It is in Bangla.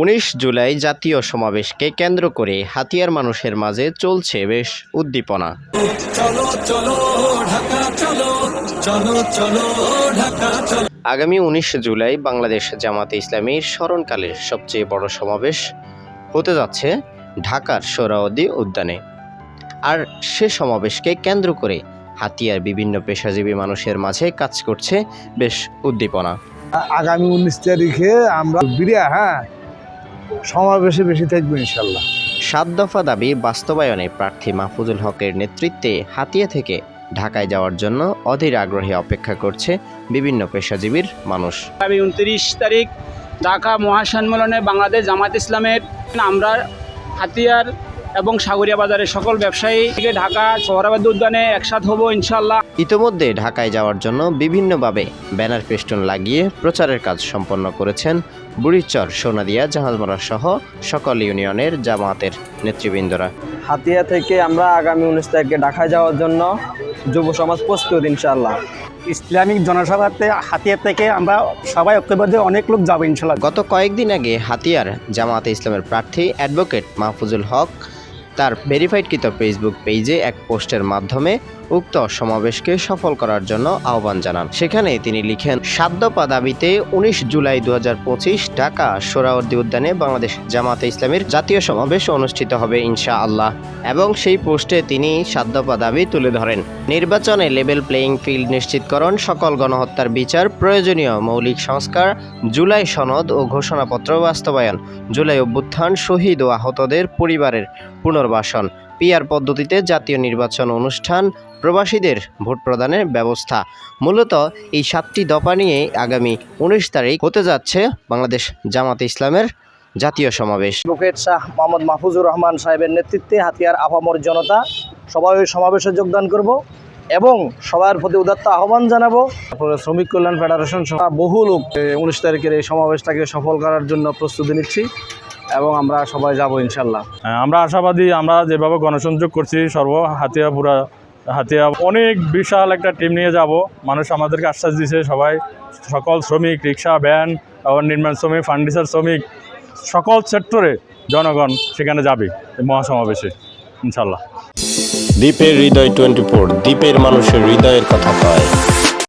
উনিশ জুলাই জাতীয় সমাবেশকে কেন্দ্র করে হাতিয়ার মানুষের মাঝে চলছে বেশ উদ্দীপনা। আগামী উনিশ জুলাই বাংলাদেশ জামাতে ইসলামীর স্মরণকালের সবচেয়ে বড় সমাবেশ হতে যাচ্ছে ঢাকার সোহরাওয়ার্দী উদ্যানে। আর সে সমাবেশকে কেন্দ্র করে হাতিয়ার বিভিন্ন পেশাজীবী মানুষের মাঝে কাজ করছে বেশ উদ্দীপনা। আগামী উনিশ তারিখে আমরা বিরিয়া হ্যাঁ সমাবেশে বেশি থাকবে ইনশাল্লাহ। সাত দফা দাবি বাস্তবায়নে প্রার্থী মাহফুজুল হকের নেতৃত্বে হাতিয়া থেকে ঢাকায় যাওয়ার জন্য অধীর আগ্রহে অপেক্ষা করছে বিভিন্ন পেশাজীবীর মানুষ। আমি উনত্রিশ তারিখ ঢাকা মহাসম্মেলনে বাংলাদেশ জামাত ইসলামের আমরা হাতিয়ার এবং সাগরিয়া বাজারের সকল ব্যবসায়ী থেকে ঢাকা সোহরাবাদ উদ্যানে একসাথ হব ইনশাল্লাহ ইতোমধ্যে ঢাকায় যাওয়ার জন্য বিভিন্নভাবে ব্যানার ফেস্টুন লাগিয়ে প্রচারের কাজ সম্পন্ন করেছেন বুড়িচর সোনাদিয়া জাহাজমরা সহ সকল ইউনিয়নের জামাতের নেতৃবৃন্দরা। হাতিয়া থেকে আমরা আগামী উনিশ তারিখে ঢাকায় যাওয়ার জন্য যুব সমাজ প্রস্তুত ইনশাল্লাহ ইসলামিক জনসভাতে হাতিয়ার থেকে আমরা সবাই ঐক্যবদ্ধ অনেক লোক যাব ইনশাল্লাহ গত কয়েকদিন আগে হাতিয়ার জামাতে ইসলামের প্রার্থী অ্যাডভোকেট মাহফুজুল হক তার ভেরিফাইডকৃত ফেসবুক পেজে এক পোস্টের মাধ্যমে উক্ত সমাবেশকে সফল করার জন্য আহ্বান জানান। সেখানে তিনি লিখেন দফা দাবিতে উনিশ জুলাই দু ঢাকা সোহরাওয়ার্দী উদ্যানে বাংলাদেশ জামাতে ইসলামের জাতীয় সমাবেশ অনুষ্ঠিত হবে ইনশা আল্লাহ এবং সেই পোস্টে তিনি দফা দাবি তুলে ধরেন। নির্বাচনে লেভেল প্লেয়িং ফিল্ড নিশ্চিতকরণ, সকল গণহত্যার বিচার, প্রয়োজনীয় মৌলিক সংস্কার, জুলাই সনদ ও ঘোষণাপত্র বাস্তবায়ন, জুলাই অভ্যুত্থান, শহীদ ও আহতদের পরিবারের পুনর্বাসন, পিআর পদ্ধতিতে জাতীয় নির্বাচন অনুষ্ঠান প্রবাসীদের ভোট প্রদানের ব্যবস্থা। মূলত এই সাতটি দফা নিয়ে আগামী উনিশ তারিখ হতে যাচ্ছে বাংলাদেশ জামাতে ইসলামের জাতীয় সমাবেশ। অ্যাডভোকেট শাহ মোহাম্মদ মাহফুজুর রহমান সাহেবের নেতৃত্বে হাতিয়ার আপামর জনতা সবাই ওই সমাবেশে যোগদান করব এবং সবার প্রতি উদাত্ত আহ্বান জানাব। তারপরে শ্রমিক কল্যাণ ফেডারেশন সহ বহু লোক উনিশ তারিখের এই সমাবেশটাকে সফল করার জন্য প্রস্তুতি নিচ্ছি এবং আমরা সবাই যাব ইনশাল্লাহ। আমরা আশাবাদী আমরা যেভাবে গণসংযোগ করছি সর্ব হাতিয়া হাতিয়া অনেক বিশাল একটা টিম নিয়ে যাব। মানুষ আমাদেরকে আশ্বাস দিয়েছে সবাই, সকল শ্রমিক, রিক্সা ভ্যান নির্মাণ শ্রমিক, ফার্নিচার শ্রমিক, সকল সেক্টরে জনগণ সেখানে যাবে মহাসমাবেশে ইনশাল্লাহ দ্বীপের হৃদয় টোয়েন্টি ফোর দ্বীপের মানুষের হৃদয়ের কথা কয়।